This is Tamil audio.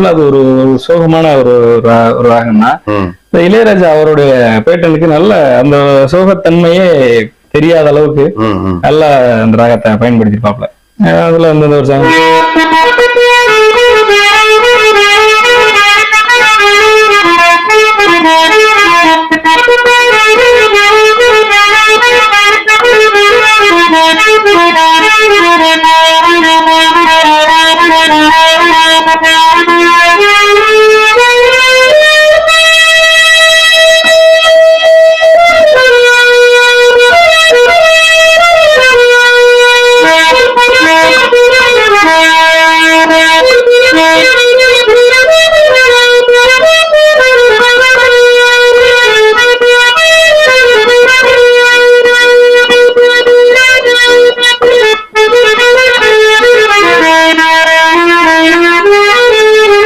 ஆக்சுவலா அது ஒரு சோகமான ஒரு ஒரு ராகம்னா இந்த இளையராஜா அவருடைய பேட்டனுக்கு நல்ல அந்த சோகத்தன்மையே தெரியாத அளவுக்கு நல்ல அந்த ராகத்தை பயன்படுத்திருப்பாப்ல அதுல அந்த ஒரு சாங். Thank you.